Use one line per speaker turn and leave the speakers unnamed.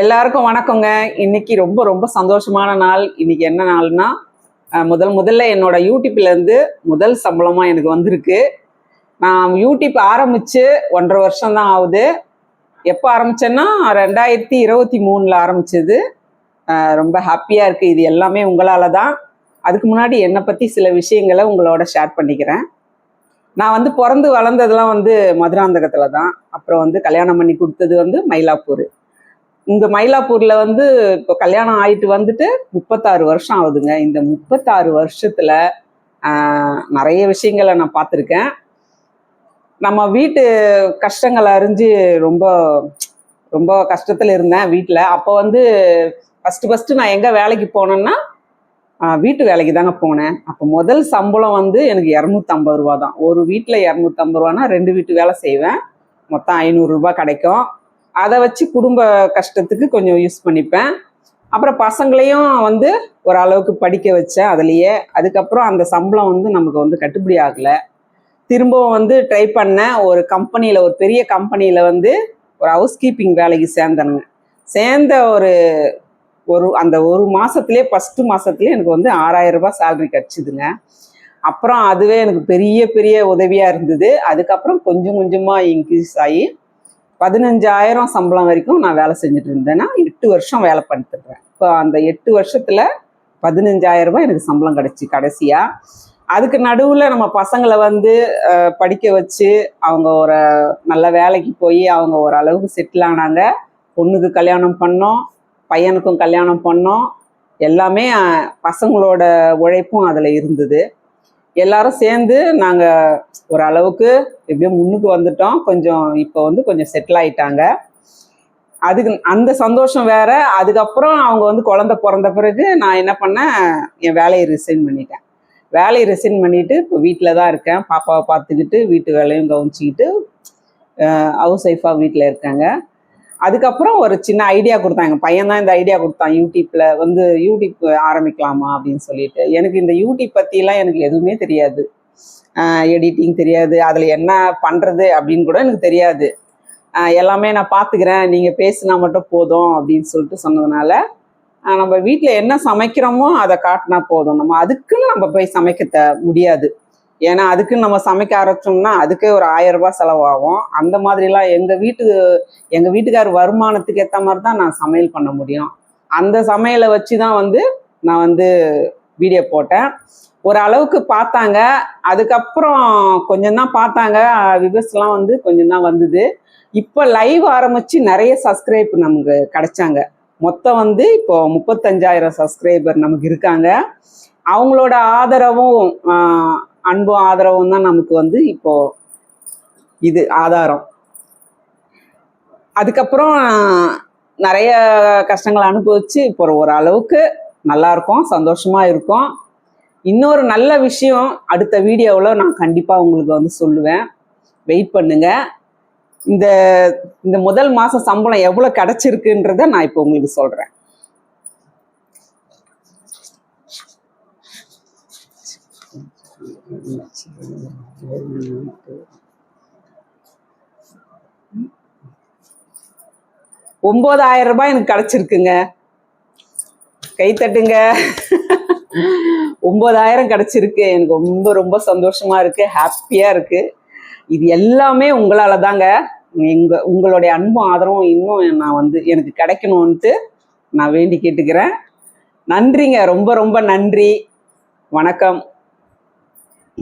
எல்லாருக்கும் வணக்கங்க. இன்னைக்கு ரொம்ப ரொம்ப சந்தோஷமான நாள். இன்னைக்கு என்ன நாள்னா முதல் முதல்ல என்னோட யூடியூப்ல இருந்து முதல் சம்பளமா எனக்கு வந்திருக்கு. நான் யூடியூப் ஆரம்பிச்சு ஒன்றரை வருஷம் தான் ஆகுது. எப்போ ஆரம்பிச்சேன்னா ரெண்டாயிரத்தி இருபத்தி மூணுல ஆரம்பிச்சது. ரொம்ப ஹாப்பியா இருக்கு. இது எல்லாமே உங்களால தான். அதுக்கு முன்னாடி என்னை பத்தி சில விஷயங்களை உங்களோட ஷேர் பண்ணிக்கிறேன். நான் வந்து பிறந்து வளர்ந்ததெல்லாம் வந்து மதுராந்தகத்தில் தான். அப்புறம் வந்து கல்யாணம் பண்ணி கொடுத்தது வந்து மயிலாப்பூர். இங்க மயிலாப்பூர்ல வந்து இப்போ கல்யாணம் ஆயிட்டு வந்துட்டு முப்பத்தாறு வருஷம் ஆகுதுங்க. இந்த முப்பத்தாறு வருஷத்துல நிறைய விஷயங்களை நான் பார்த்துருக்கேன். நம்ம வீட்டு கஷ்டங்களை அறிஞ்சு ரொம்ப ரொம்ப கஷ்டத்தில் இருந்தேன் வீட்டில் அப்போ வந்து ஃபஸ்ட்டு ஃபஸ்ட்டு நான் எங்கே வேலைக்கு போனேன்னா வீட்டு வேலைக்கு தாங்க போனேன். அப்போ முதல் சம்பளம் வந்து எனக்கு இரநூத்தம்பது ரூபா தான் ஒரு வீட்டில் இரநூத்தம்பது ரூபானா ரெண்டு வீட்டு வேலை செய்வேன். மொத்தம் ஐநூறுரூபா கிடைக்கும். அதை வச்சு குடும்ப கஷ்டத்துக்கு கொஞ்சம் யூஸ் பண்ணிப்பேன். அப்புறம் பசங்களையும் வந்து ஓரளவுக்கு படிக்க வச்சேன் அதுலேயே. அதுக்கப்புறம் அந்த சம்பளம் வந்து நமக்கு வந்து கட்டுப்படி ஆகலை. திரும்பவும் வந்து ட்ரை பண்ணேன். ஒரு கம்பெனியில் ஒரு பெரிய கம்பெனியில் வந்து ஒரு ஹவுஸ் கீப்பிங் வேலைக்கு சேர்ந்தனுங்க. சேர்ந்த ஒரு ஒரு அந்த ஒரு மாதத்துலேயே ஃபஸ்ட்டு மாதத்துலேயே எனக்கு வந்து ஆறாயிரம் ரூபாய் சேலரி கிடச்சிதுங்க. அப்புறம் அதுவே எனக்கு பெரிய பெரிய உதவியாக இருந்தது. அதுக்கப்புறம் கொஞ்சம் கொஞ்சமாக இன்க்ரீஸ் ஆகி பதினஞ்சாயிரம் சம்பளம் வரைக்கும் நான் வேலை செஞ்சுட்டு இருந்தேன்னா எட்டு வருஷம் வேலை பண்ணிட்டுருக்கேன் இப்போ அந்த எட்டு வருஷத்தில் பதினஞ்சாயிரம் ரூபாய் எனக்கு சம்பளம் கிடச்சி கடைசியாக அதுக்கு நடுவில் நம்ம பசங்களை வந்து படிக்க வச்சு அவங்க ஒரு நல்ல வேலைக்கு போய் அவங்க ஒரு அளவுக்கு செட்டில் ஆனாங்க. பொண்ணுக்கு கல்யாணம் பண்ணோம் பையனுக்கும் கல்யாணம் பண்ணோம். எல்லாமே பசங்களோட உழைப்பும் அதில் இருந்தது. எல்லாரும் சேர்ந்து நாங்கள் ஒரு அளவுக்கு எப்படியோ முன்னுக்கு வந்துட்டோம். கொஞ்சம் இப்போ வந்து கொஞ்சம் செட்டில் ஆயிட்டாங்க. அதுக்கு அந்த சந்தோஷம் வேற. அதுக்கப்புறம் அவங்க வந்து குழந்தை பிறந்த பிறகு நான் என்ன பண்ணேன்? என் வேலையை ரிசைன் பண்ணிட்டேன். வேலையை ரிசைன் பண்ணிட்டு இப்போ வீட்டில் தான் இருக்கேன். பாப்பாவை பார்த்துக்கிட்டு வீட்டு வேலையும் கவனிச்சிக்கிட்டு ஹவுஸ் ஒய்ஃபாக வீட்டில் இருக்காங்க. அதுக்கப்புறம் ஒரு சின்ன ஐடியா கொடுத்தாங்க பையன் தான் இந்த ஐடியா கொடுத்தான். யூடியூப்ல வந்து யூடியூப் ஆரம்பிக்கலாமா அப்படின்னு சொல்லிட்டு. எனக்கு இந்த யூடியூப் பற்றிலாம் எனக்கு எதுவுமே தெரியாது. எடிட்டிங் தெரியாது. அதில் என்ன பண்ணுறது அப்படின்னு கூட எனக்கு தெரியாது. எல்லாமே நான் பார்த்துக்கிறேன். நீங்கள் பேசினா மட்டும் போதும் அப்படின்னு சொல்லிட்டு சொன்னதுனால நம்ம வீட்டில் என்ன சமைக்கிறோமோ அதை காட்டினா போதும். நம்ம அதுக்குன்னு நம்ம போய் சமைக்க முடியாது. ஏன்னா அதுக்குன்னு நம்ம சமைக்க ஆரம்பிச்சோம்னா அதுக்கே ஒரு ஆயிரம் ரூபாய் செலவாகும். அந்த மாதிரிலாம் எங்கள் வீட்டு எங்கள் வீட்டுக்கார் வருமானத்துக்கு ஏற்ற மாதிரி தான் நான் சமையல் பண்ண முடியும். அந்த சமையலை வச்சு தான் வந்து நான் வந்து வீடியோ போட்டேன். ஒரு அளவுக்கு பார்த்தாங்க. அதுக்கப்புறம் கொஞ்சம் தான் பார்த்தாங்க. விவஸ்லாம் வந்து கொஞ்சம் தான் வந்தது. இப்போ லைவ் ஆரம்பித்து நிறைய சப்ஸ்கிரைப் நமக்கு கிடைச்சாங்க. மொத்தம் வந்து இப்போ முப்பத்தஞ்சாயிரம் சப்ஸ்கிரைபர் நமக்கு இருக்காங்க. அவங்களோட ஆதரவும் அன்பும் ஆதரவும் தான் நமக்கு வந்து இப்போ இது ஆதாரம். அதுக்கப்புறம் நிறைய கஷ்டங்களை அனுபவிச்சு இப்போ ஒரு அளவுக்கு நல்லா இருக்கும் சந்தோஷமா இருக்கும். இன்னொரு நல்ல விஷயம் அடுத்த வீடியோவில் நான் கண்டிப்பாக உங்களுக்கு வந்து சொல்லுவேன். வெயிட் பண்ணுங்க. இந்த இந்த முதல் மாதம் சம்பளம் எவ்வளோ கிடச்சிருக்குன்றத நான் இப்போ உங்களுக்கு சொல்கிறேன் ஒன்பதாயிரம் ரூபாய் எனக்கு கிடைச்சிருக்குங்க. கை தட்டுங்க. ஒன்பதாயிரம் கிடைச்சிருக்கு. எனக்கு ரொம்ப ரொம்ப சந்தோஷமா இருக்கு. ஹாப்பியா இருக்கு. இது எல்லாமே உங்களால தாங்க. எங்க உங்களுடைய அன்பும் ஆதரவும் இன்னும் நான் வந்து எனக்கு கிடைக்கணும்ட்டு நான் வேண்டி கேட்டுக்கிறேன். நன்றிங்க. ரொம்ப ரொம்ப நன்றி. வணக்கம்.